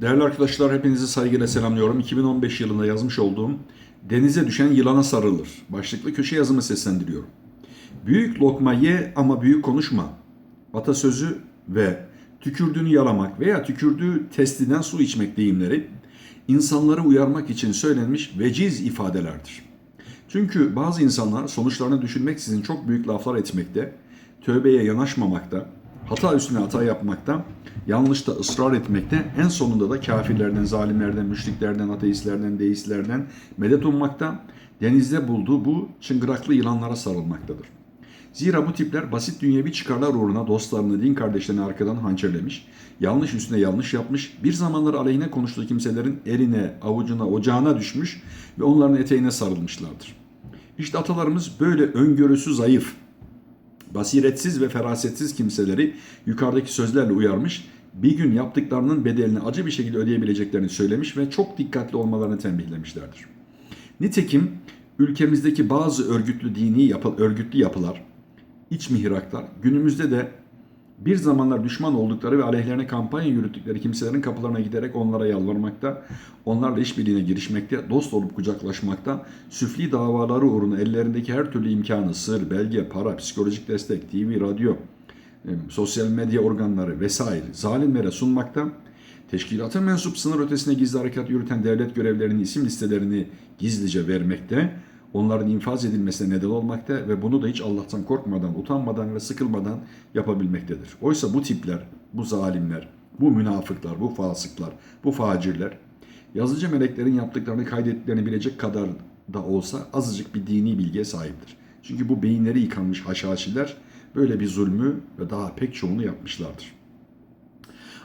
Değerli arkadaşlar hepinizi saygıyla selamlıyorum. 2015 yılında yazmış olduğum Denize düşen yılana sarılır başlıklı köşe yazımı seslendiriyorum. Büyük lokma ye ama büyük konuşma. Atasözü ve tükürdüğünü yalamak veya tükürdüğü testiden su içmek deyimleri insanları uyarmak için söylenmiş veciz ifadelerdir. Çünkü bazı insanlar sonuçlarını düşünmeksizin çok büyük laflar etmekte, tövbeye yanaşmamakta, hata üstüne hata yapmakta, yanlışta ısrar etmekte, en sonunda da kafirlerden, zalimlerden, müşriklerden, ateistlerden, deistlerden medet ummakta, denizde bulduğu bu çıngıraklı yılanlara sarılmaktadır. Zira bu tipler basit dünyevi çıkarlar uğruna dostlarını, din kardeşlerini arkadan hançerlemiş, yanlış üstüne yanlış yapmış, bir zamanlar aleyhine konuştuğu kimselerin eline, avucuna, ocağına düşmüş ve onların eteğine sarılmışlardır. İşte atalarımız böyle öngörüsü zayıf, basiretsiz ve ferasetsiz kimseleri yukarıdaki sözlerle uyarmış, bir gün yaptıklarının bedelini acı bir şekilde ödeyebileceklerini söylemiş ve çok dikkatli olmalarını tembihlemişlerdir. Nitekim ülkemizdeki bazı örgütlü dini yapı, örgütlü yapılar, iç mihraklar günümüzde de bir zamanlar düşman oldukları ve aleyhlerine kampanya yürüttükleri kimselerin kapılarına giderek onlara yalvarmakta, onlarla işbirliğine girişmekte, dost olup kucaklaşmakta, süfli davaları uğruna ellerindeki her türlü imkanı, sır, belge, para, psikolojik destek, TV, radyo, e, sosyal medya organları vesaire zalimlere sunmakta, teşkilata mensup sınır ötesine gizli harekat yürüten devlet görevlerinin isim listelerini gizlice vermekte, onların infaz edilmesine neden olmakta ve bunu da hiç Allah'tan korkmadan, utanmadan ve sıkılmadan yapabilmektedir. Oysa bu tipler, bu zalimler, bu münafıklar, bu fasıklar, bu facirler yazıcı meleklerin yaptıklarını kaydettiklerini bilecek kadar da olsa azıcık bir dini bilgiye sahiptir. Çünkü bu beyinleri yıkanmış haşhaşiler böyle bir zulmü ve daha pek çoğunu yapmışlardır.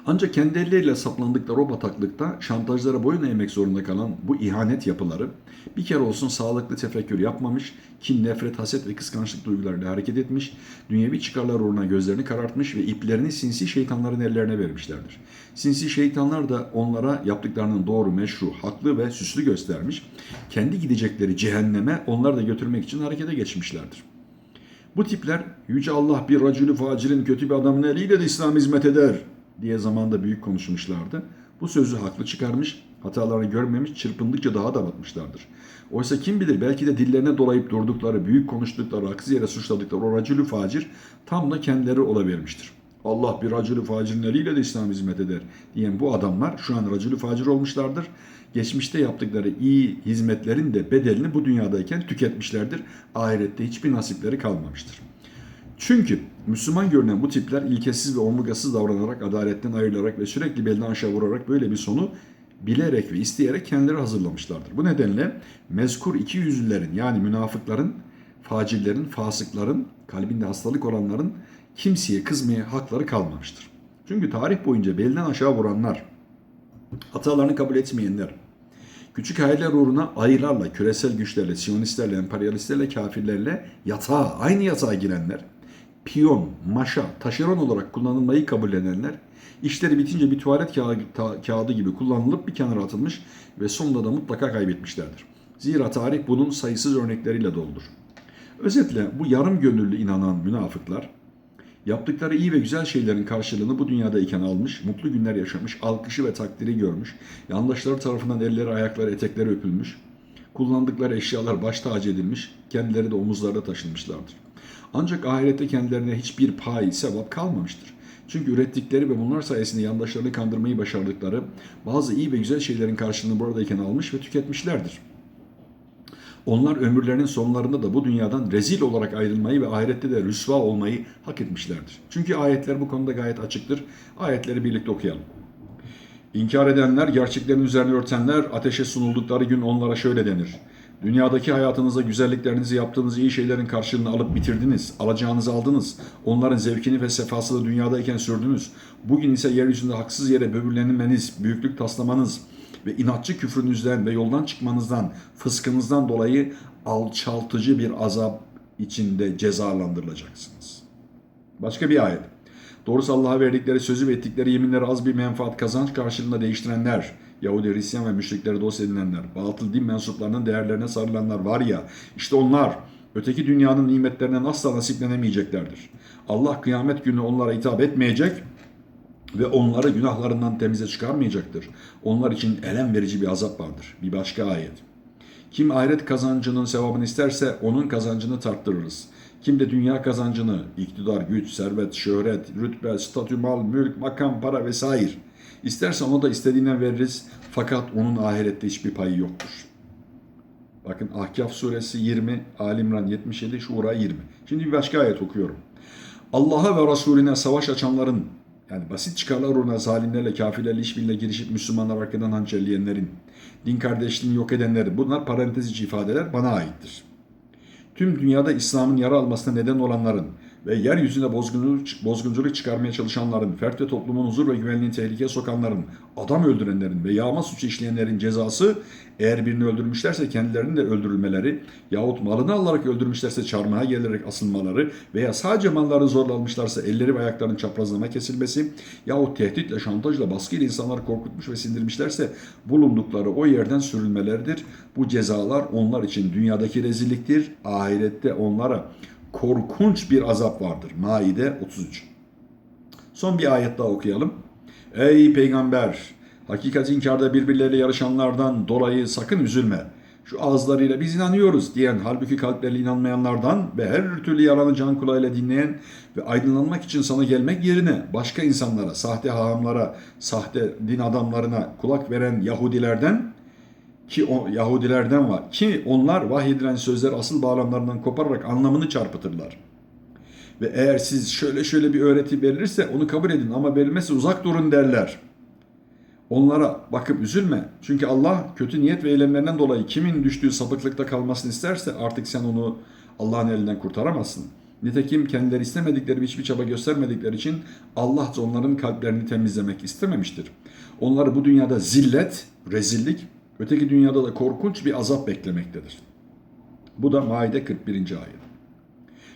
Ancak kendi elleriyle saplandıkları o bataklıkta şantajlara boyun eğmek zorunda kalan bu ihanet yapıları bir kere olsun sağlıklı tefekkür yapmamış, kin, nefret, haset ve kıskançlık duygularıyla hareket etmiş, dünyevi çıkarlar uğruna gözlerini karartmış ve iplerini sinsi şeytanların ellerine vermişlerdir. Sinsi şeytanlar da onlara yaptıklarının doğru, meşru, haklı ve süslü göstermiş, kendi gidecekleri cehenneme onları da götürmek için harekete geçmişlerdir. Bu tipler Yüce Allah bir racülü facirin kötü bir adamın eliyle de İslam hizmet eder diye zamanda büyük konuşmuşlardı. Bu sözü haklı çıkarmış, hatalarını görmemiş, çırpındıkça daha da batmışlardır. Oysa kim bilir belki de dillerine dolayıp durdukları, büyük konuştukları, haksız yere suçladıkları o racülü facir tam da kendileri olavermiştir. Allah bir racülü facirin eliyle de İslam hizmet eder diyen bu adamlar şu an racülü facir olmuşlardır. Geçmişte yaptıkları iyi hizmetlerin de bedelini bu dünyadayken tüketmişlerdir. Ahirette hiçbir nasipleri kalmamıştır. Çünkü Müslüman görünen bu tipler ilkesiz ve omurgasız davranarak, adaletten ayrılarak ve sürekli belden aşağı vurarak böyle bir sonu bilerek ve isteyerek kendileri hazırlamışlardır. Bu nedenle mezkur iki yüzlülerin yani münafıkların, facillerin, fasıkların, kalbinde hastalık olanların kimseye kızmaya hakları kalmamıştır. Çünkü tarih boyunca belden aşağı vuranlar, hatalarını kabul etmeyenler, küçük hayaller uğruna ayılarla, küresel güçlerle, siyonistlerle, emperyalistlerle, kafirlerle yatağa, aynı yatağa girenler, piyon, maşa, taşeron olarak kullanılmayı kabullenenler, işleri bitince bir tuvalet kağıdı gibi kullanılıp bir kenara atılmış ve sonunda da mutlaka kaybetmişlerdir. Zira tarih bunun sayısız örnekleriyle doludur. Özetle bu yarım gönüllü inanan münafıklar, yaptıkları iyi ve güzel şeylerin karşılığını bu dünyadayken almış, mutlu günler yaşamış, alkışı ve takdiri görmüş, yandaşları tarafından elleri, ayakları, etekleri öpülmüş, kullandıkları eşyalar baş tacı edilmiş, kendileri de omuzlarda taşınmışlardır. Ancak ahirette kendilerine hiçbir pay, sevap kalmamıştır. Çünkü ürettikleri ve bunlar sayesinde yandaşlarını kandırmayı başardıkları bazı iyi ve güzel şeylerin karşılığını buradayken almış ve tüketmişlerdir. Onlar ömürlerinin sonlarında da bu dünyadan rezil olarak ayrılmayı ve ahirette de rüsva olmayı hak etmişlerdir. Çünkü ayetler bu konuda gayet açıktır. Ayetleri birlikte okuyalım. İnkar edenler, gerçeklerin üzerine örtenler, ateşe sunuldukları gün onlara şöyle denir. Dünyadaki hayatınızda güzelliklerinizi yaptığınız iyi şeylerin karşılığını alıp bitirdiniz. Alacağınızı aldınız. Onların zevkini ve sefasını dünyadayken sürdünüz. Bugün ise yeryüzünde haksız yere böbürlenmeniz, büyüklük taslamanız ve inatçı küfrünüzden ve yoldan çıkmanızdan, fıskınızdan dolayı alçaltıcı bir azap içinde cezalandırılacaksınız. Başka bir ayet. Doğrusu Allah'a verdikleri sözü ve ettikleri yeminleri az bir menfaat kazanç karşılığında değiştirenler, Yahudi, Hristiyan ve müşrikleri dost edinenler, batıl din mensuplarının değerlerine sarılanlar var ya, işte onlar öteki dünyanın nimetlerinden asla nasiplenemeyeceklerdir. Allah kıyamet günü onlara hitap etmeyecek, ve onları günahlarından temize çıkarmayacaktır. Onlar için elem verici bir azap vardır. Bir başka ayet. Kim ahiret kazancının sevabını isterse onun kazancını tarttırırız. Kim de dünya kazancını, iktidar, güç, servet, şöhret, rütbe, statü, mal, mülk, makam, para vesaire isterse ona da istediğinden veririz. Fakat onun ahirette hiçbir payı yoktur. Bakın Ahkaf suresi 20, Ali İmran 77, Şura 20. Şimdi bir başka ayet okuyorum. Allah'a ve Resulüne savaş açanların yani basit çıkarlar uğruna zalimlerle, kafirlerle işbirliğine girişip Müslümanlar arkadan hançerleyenlerin, din kardeşliğini yok edenlerin bunlar parantez içi ifadeler bana aittir. Tüm dünyada İslam'ın yara almasına neden olanların ve yeryüzünde bozgunculuk, bozgunculuk çıkarmaya çalışanların, fert ve toplumun huzur ve güvenliğini tehlikeye sokanların, adam öldürenlerin ve yağma suçu işleyenlerin cezası eğer birini öldürmüşlerse kendilerinin de öldürülmeleri yahut malını alarak öldürmüşlerse çarmıha gelerek asılmaları veya sadece malları zorla almışlarsa elleri ve ayaklarının çaprazlama kesilmesi yahut tehditle, şantajla, baskıyla insanları korkutmuş ve sindirmişlerse bulundukları o yerden sürülmeleridir. Bu cezalar onlar için dünyadaki rezilliktir. Ahirette onlara korkunç bir azap vardır. Maide 33. Son bir ayet daha okuyalım. Ey peygamber! Hakikat inkarda birbirleriyle yarışanlardan dolayı sakın üzülme. Şu ağızlarıyla biz inanıyoruz diyen halbuki kalpleriyle inanmayanlardan ve her türlü yalanı can kulağıyla dinleyen ve aydınlanmak için sana gelmek yerine başka insanlara, sahte hahamlara, sahte din adamlarına kulak veren Yahudilerden ki o Yahudilerden var ki onlar vahyedilen sözler asıl bağlamlarından kopararak anlamını çarpıtırlar. Ve eğer siz şöyle şöyle bir öğreti verilirse onu kabul edin ama verilmezse uzak durun derler. Onlara bakıp üzülme. Çünkü Allah kötü niyet ve eylemlerinden dolayı kimin düştüğü sapıklıkta kalmasını isterse artık sen onu Allah'ın elinden kurtaramazsın. Nitekim kendileri istemedikleri hiçbir çaba göstermedikleri için Allah onların kalplerini temizlemek istememiştir. Onları bu dünyada zillet, rezillik, öteki dünyada da korkunç bir azap beklemektedir. Bu da Maide 41. ayet.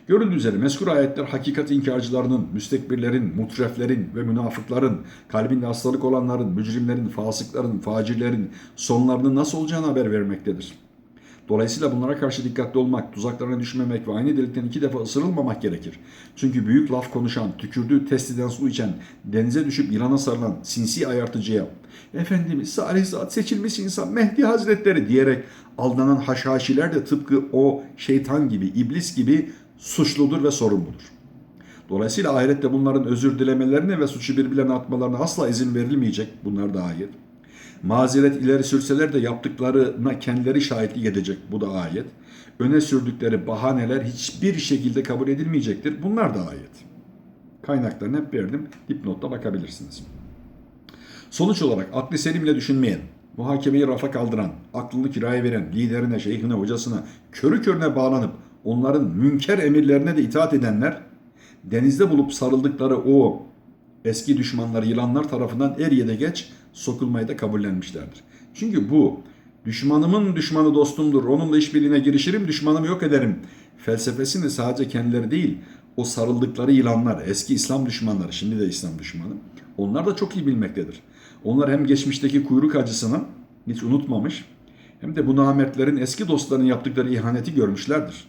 Görüldüğü üzere mezkur ayetler hakikat inkarcılarının, müstekbirlerin, mutreflerin ve münafıkların, kalbinde hastalık olanların, mücrimlerin, fasıkların, facirlerin sonlarının nasıl olacağını haber vermektedir. Dolayısıyla bunlara karşı dikkatli olmak, tuzaklarına düşmemek ve aynı delikten iki defa ısırılmamak gerekir. Çünkü büyük laf konuşan, tükürdüğü testiden su içen, denize düşüp yılana sarılan sinsi ayartıcıya, Efendimiz salih zat seçilmiş insan Mehdi Hazretleri diyerek aldanan haşhaşiler de tıpkı o şeytan gibi, iblis gibi suçludur ve sorumludur. Dolayısıyla ahirette bunların özür dilemelerine ve suçu birbirlerine atmalarına asla izin verilmeyecek. Bunlar da. Mazeret ileri sürseler de yaptıklarına kendileri şahitlik edecek. Bu da ayet. Öne sürdükleri bahaneler hiçbir şekilde kabul edilmeyecektir. Bunlar da ayet. Kaynaklarını hep verdim. Dipnotta bakabilirsiniz. Sonuç olarak aklı selimle düşünmeyen, muhakemeyi rafa kaldıran, aklını kiraya veren, liderine, şeyhine, hocasına körü körüne bağlanıp onların münker emirlerine de itaat edenler, denizde bulup sarıldıkları o eski düşmanları yılanlar tarafından er ya da geç sokulmayı da kabullenmişlerdir. Çünkü bu düşmanımın düşmanı dostumdur, onunla işbirliğine girişirim, düşmanımı yok ederim felsefesini sadece kendileri değil, o sarıldıkları yılanlar, eski İslam düşmanları, şimdi de İslam düşmanı, onlar da çok iyi bilmektedir. Onlar hem geçmişteki kuyruk acısını hiç unutmamış, hem de bu namertlerin eski dostlarının yaptıkları ihaneti görmüşlerdir.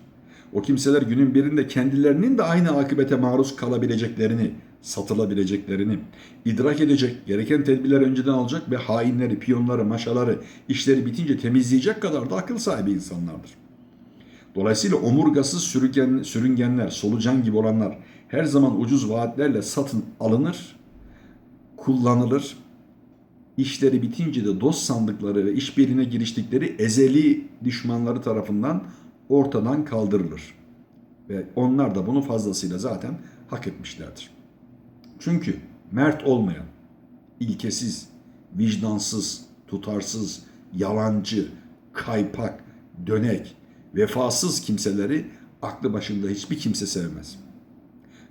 O kimseler günün birinde kendilerinin de aynı akıbete maruz kalabileceklerini, satılabileceklerini idrak edecek, gereken tedbirleri önceden alacak ve hainleri, piyonları, maşaları, işleri bitince temizleyecek kadar da akıl sahibi insanlardır. Dolayısıyla omurgasız sürüngen, sürüngenler, solucan gibi olanlar her zaman ucuz vaatlerle satın alınır, kullanılır. İşleri bitince de dost sandıkları ve işbirliğine giriştikleri ezeli düşmanları tarafından ortadan kaldırılır. Ve onlar da bunu fazlasıyla zaten hak etmişlerdir. Çünkü mert olmayan, ilkesiz, vicdansız, tutarsız, yalancı, kaypak, dönek, vefasız kimseleri aklı başında hiçbir kimse sevmez.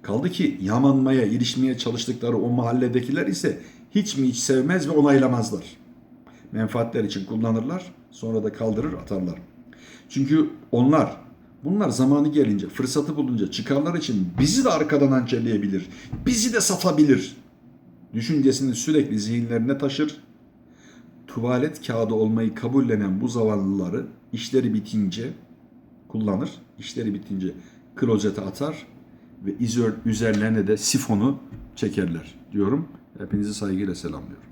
Kaldı ki yamanmaya, ilişmeye çalıştıkları o mahalledekiler ise hiç mi hiç sevmez ve onaylamazlar. Menfaatler için kullanırlar, sonra da kaldırır atarlar. Çünkü onlar, bunlar zamanı gelince, fırsatı bulunca çıkarlar için bizi de arkadan hançerleyebilir, bizi de satabilir düşüncesini sürekli zihinlerine taşır. Tuvalet kağıdı olmayı kabullenen bu zavallıları işleri bitince kullanır, işleri bitince klozete atar ve üzerlerine de sifonu çekerler diyorum. Hepinizi saygıyla selamlıyorum.